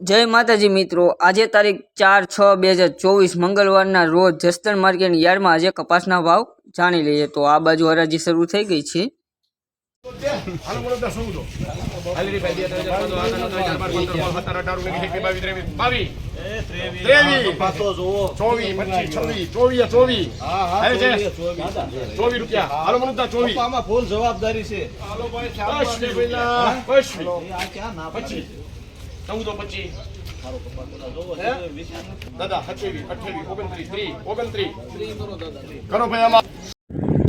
જય માતાજી મિત્રો આજે તારીખ ચાર છ બે હજાર ચોવીસ મંગળવારના રોજ જસ્તન માર્કેટ યાર્ડમાં આજે કપાસના ભાવ જાણી લઈએ. તો આ બાજુ હરાજી શરૂ થઈ ગઈ છે. જવાબદારી છે. ચૌદો પચીસ દાદા સત્યાવીસ અઠ્યાવીસ ઓગણત્રીસ ત્રીસ ઓગણત્રીસ. કરો ભાઈ આમાં.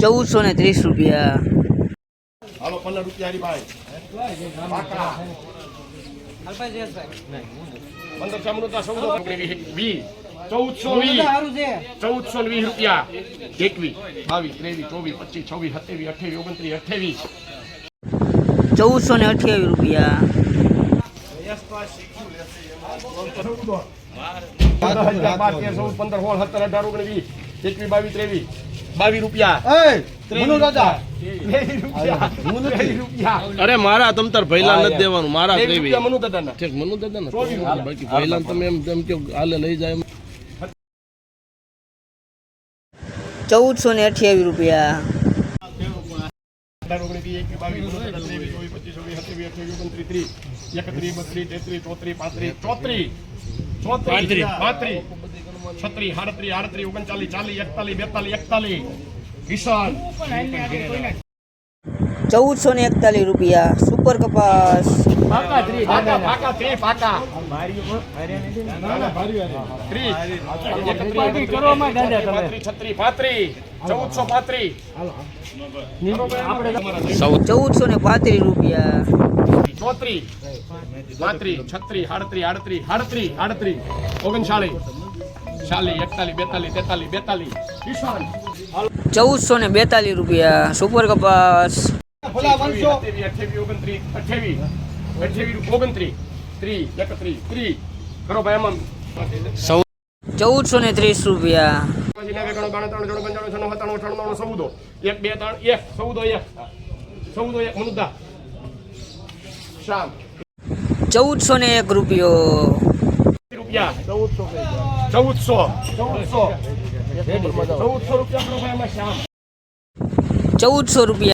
ચૌદસો ને ત્રીસ રૂપિયા. હાલો પંદર રૂપિયા હરીભાઈ. પંદર છે અમૃતા વીસ ચૌદસો વીસ ચૌદસો વીસ રૂપિયા. એકવીસ બાવીસ ત્રેવીસ ચોવીસ પચીસ છવ્વીસ સત્યાવીસ અઠ્યાવીસ ઓગણત્રીસ અઠ્યાવીસ. ચૌદસો ને અઠ્યાવીસ રૂપિયા. પંદર સોળ સત્તર અઢાર ઓગણીસ એકવીસ બાવીસ ત્રેવીસ બાવીસ રૂપિયા મનુ દાદા ત્રેવીસ રૂપિયા ત્રેવીસ. રૂપિયા અરે મારા તમ તાર ભૈલા નથી દેવાનું મારા મનુ દાદાના. મનુ દાદા ને બાકી ભૈલા તમે એમ તેમ કે હાલે લઈ જાય એમ. ચૌદસો ને અઠ્યાવીસ રૂપિયા. અઢાર ઓગણીસ એકવીસ બાવીસ ત્રેવીસ ચોવીસ પચીસ ચોવીસ સત્યાવીસ અઠ્યાવીસ ઓગણત્રીસ ત્રીસ એકત્રીસ બત્રીસ તેત્રીસ ચોત્રીસ પાંત્રીસ ચોત્રીસ ચોત્રીસ પાંત્રીસ. છત્રીસ સાડત્રીસ આડત્રીસ ઓગણચાલીસ ચાલીસ એકતાલીસ બેતાલીસ એકતાલીસ કિશન ચૌદસો ને એકતાલીસ રૂપિયા સુપર કપાસ પાકા પાકા ત્રીસ પાકા ત્રીસ એકત્રીસ પાંત્રીસ છત્રીસ પાંત્રીસ ચૌદસો પાંત્રીસ ચૌદસો ને પાંત્રીસ રૂપિયા ચોત્રીસ પાંત્રીસ છત્રીસ સાડત્રીસ આડત્રીસ સાડત્રીસ આડત્રીસ ઓગણચાલીસ ચાલીસ એકતાલીસ બેતાલીસ તેતાલીસ બેતાલીસ કિશન ચૌદસો ને બેતાલીસ રૂપિયા સુપર કપાસ ચૌદસો ને ત્રીસ રૂપિયા. ચૌદો. એક બે ત્રણ એક ચૌદો એક. ચૌદો એક મનુદા શ્યામ. ચૌદસો ને એક રૂપિયો. રૂપિયા. ચૌદસો. ચૌદસો. ચૌદસો ચૌદસો રૂપિયા ચૌદસો રૂપિયા.